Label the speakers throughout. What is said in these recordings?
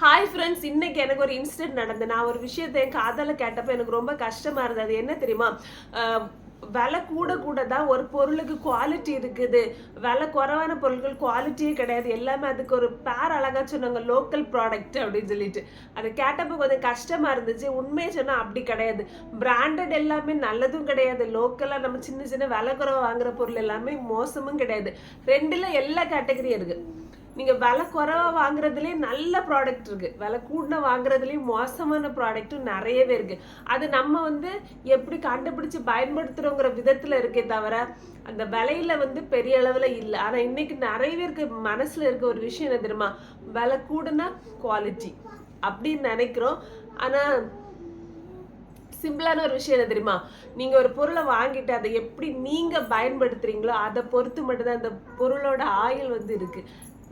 Speaker 1: Hi friends இன்னைக்கு எனக்கு ஒரு இன்சிடென்ட் நடந்தது நான் ஒரு விஷயத்தை என் காதல கேட்டப்ப எனக்கு ரொம்ப கஷ்டமா இருந்தது. அது என்ன தெரியுமா? விலை கூட கூட தான் ஒரு பொருளுக்கு குவாலிட்டி இருக்குது. விலை குறைவான பொருட்கள் குவாலிட்டியே கிடையாது. எல்லாமே அதுக்கு ஒரு பேர் அழகாக சொன்னாங்க லோக்கல் ப்ராடக்ட் அப்படின்னு சொல்லிட்டு. அதை கேட்டப்ப கொஞ்சம் கஷ்டமாக இருந்துச்சு. உண்மையை சொன்னால் அப்படி கிடையாது. பிராண்டட் எல்லாமே நல்லதும் கிடையாது. லோக்கலாக நம்ம சின்ன சின்ன விலை குறைவாக வாங்குற பொருள் எல்லாமே மோசமும் கிடையாது. ரெண்டில் எல்லா கேட்டகரியும் இருக்குது நீங்க விலை குறைவா வாங்குறதுலயே நல்ல ப்ராடக்ட் இருக்கு. விலை கூடின வாங்குறதுலயும் மோசமான ப்ராடக்ட்டும் நிறையவே இருக்கு. அது நம்ம வந்து எப்படி கண்டுபிடிச்சு பயன்படுத்துறோங்கிற விதத்துல இருக்கே தவிர அந்த விலையில வந்து பெரிய அளவுல இல்ல. ஆனா இன்னைக்கு நிறைய பேருக்கு மனசுல இருக்க ஒரு விஷயம் என்ன தெரியுமா? விலை கூடனா குவாலிட்டி அப்படின்னு நினைக்கிறோம். ஆனா சிம்பிளான ஒரு விஷயம் என்ன தெரியுமா? நீங்க ஒரு பொருளை வாங்கிட்டு அதை எப்படி நீங்கள் பயன்படுத்துறீங்களோ அதை பொறுத்து மட்டும்தான் அந்த பொருளோட ஆயுள் வந்து இருக்கு.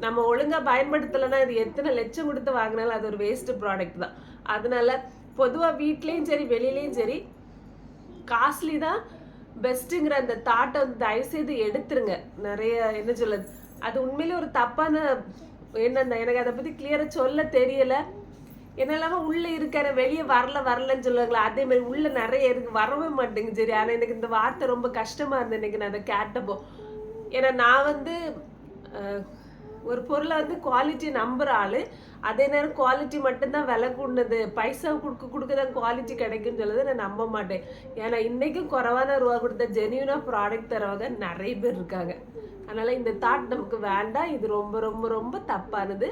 Speaker 1: நம்ம ஒழுங்கா பயன்படுத்தலைன்னா இது எத்தனை லட்சம் கொடுத்து வாங்கினாலும் அது ஒரு வேஸ்ட்டு ப்ராடக்ட் தான். அதனால பொதுவாக வீட்லேயும் சரி வெளியிலையும் சரி காஸ்ட்லி தான். பெஸ்ட்டுங்கிற அந்த தாட்டை வந்து தயவு செய்து எடுத்துருங்க. நிறைய என்ன சொல்லுது அது உண்மையிலே ஒரு தப்பான என்ன எனக்கு அதை பற்றி கிளியராக சொல்ல தெரியலை. என்ன உள்ளே இருக்கிற வெளியே வரல வரலன்னு சொல்லுவாங்களா அதே மாதிரி உள்ளே நிறைய இருக்கு வரவே மாட்டேங்குது. சரி ஆனால் எனக்கு இந்த வார்த்தை ரொம்ப கஷ்டமாக இருந்தது இன்னைக்கு நான் அதை கேட்டப்போ. ஏன்னா நான் வந்து ஒரு பொருளை வந்து குவாலிட்டி நம்புற ஆளு அதே நேரம் குவாலிட்டி மட்டும்தான் விலை கூடது பைசா கொடுக்க கொடுக்க தான் குவாலிட்டி கிடைக்கும்னு சொல்லுறது நான் நம்ப மாட்டேன். ஏன்னா இன்றைக்கும் குறைவான ரூபா கொடுத்த ஜெனியூனா ப்ராடக்ட் தரவங்க நிறைய பேர் இருக்காங்க. அதனால் இந்த தாட் நமக்கு வேண்டாம். இது ரொம்ப ரொம்ப ரொம்ப தப்பானது.